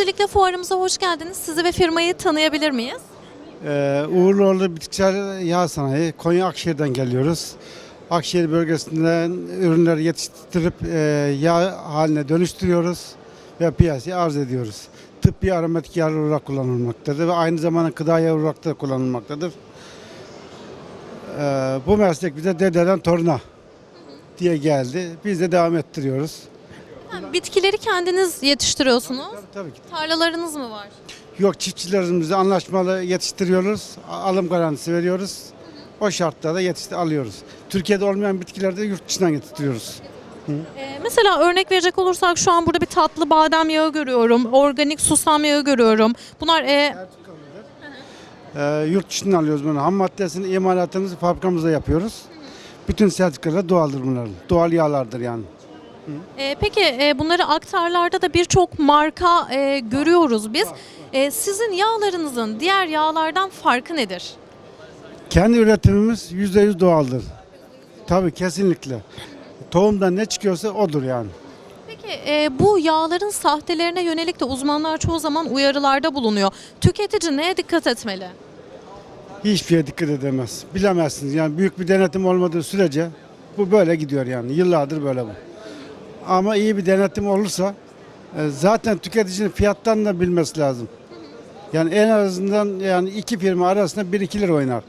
Öncelikle fuarımıza hoş geldiniz. Sizi ve firmayı tanıyabilir miyiz? Ee, Uğurluoğlu Bitkisel Yağ Sanayi, Konya Akşehir'den geliyoruz. Akşehir bölgesinden ürünleri yetiştirip e, yağ haline dönüştürüyoruz ve piyasaya arz ediyoruz. Tıbbi aromatik yağ olarak kullanılmaktadır ve aynı zamanda gıda yağı olarak da kullanılmaktadır. Ee, bu meslek bize dededen toruna diye geldi. Biz de devam ettiriyoruz. Ha, bitkileri kendiniz yetiştiriyorsunuz. Tabii, tabii ki. Tarlalarınız mı var? Yok çiftçilerimizle anlaşmalı yetiştiriyoruz. Alım garantisi veriyoruz. O şartlarda yetişti alıyoruz. Türkiye'de olmayan bitkileri de yurt dışından getiriyoruz. Ee, mesela örnek verecek olursak şu an burada bir tatlı badem yağı görüyorum. Organik susam yağı görüyorum. Bunlar e, Ee, yurt dışından alıyoruz bunu. Ham maddesini imalatımızı fabrikamızda yapıyoruz. Bütün sertifikalar doğaldır bunların. Doğal yağlardır yani. E, peki e, bunları aktarlarda da birçok marka e, görüyoruz biz. E, sizin yağlarınızın diğer yağlardan farkı nedir? Kendi üretimimiz %100 doğaldır. Tabii kesinlikle. Tohumdan ne çıkıyorsa odur yani. Peki e, bu yağların sahtelerine yönelik de uzmanlar çoğu zaman uyarılarda bulunuyor. Tüketici neye dikkat etmeli? Hiçbir şeye dikkat edemez. Bilemezsiniz yani büyük bir denetim olmadığı sürece bu böyle gidiyor yani. Yıllardır böyle bu. Ama iyi bir denetim olursa e, zaten tüketicinin fiyattan da bilmesi lazım. Yani en azından yani iki firma arasında 1-2 lira oynar.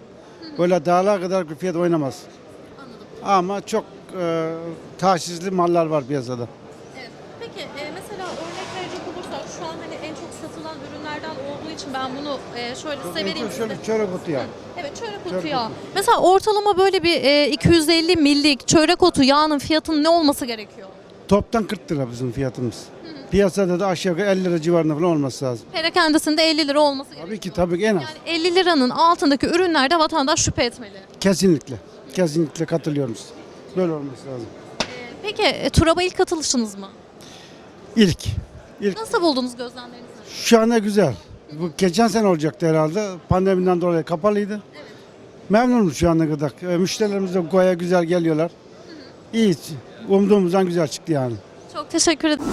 Böyle dağlar kadar bir fiyat oynamaz. Ama çok e, taşizli mallar var piyasada. Peki e, mesela örnek verecek olursak şu an hani en çok satılan ürünlerden olduğu için ben bunu e, şöyle size vereyim size. Şöyle çörek otu yani. Evet çörek otu Çörek yağı. otu. Mesela ortalama böyle bir e, 250 millik çörek otu yağının fiyatının ne olması gerekiyor? Toptan 40 lira bizim fiyatımız. Piyasada da aşağı yukarı 50 lira civarında falan olması lazım. Perakendesinde 50 lira olması gerekiyor. Tabii ki tabii ki en az. Yani 50 liranın altındaki ürünlerde vatandaş şüphe etmeli. Kesinlikle. Kesinlikle katılıyorum size. Böyle olması lazım. E, peki e, Turab'a ilk katılışınız mı? İlk. İlk. Nasıl buldunuz gözlemlerinizi? Şu anda güzel. Bu geçen sene olacaktı herhalde. Pandemiden dolayı kapalıydı. Memnunum şu ana kadar. E, Müşterilerimiz de Goya güzel geliyorlar. İyi. Umduğumuzdan güzel çıktı yani. Çok teşekkür ederim.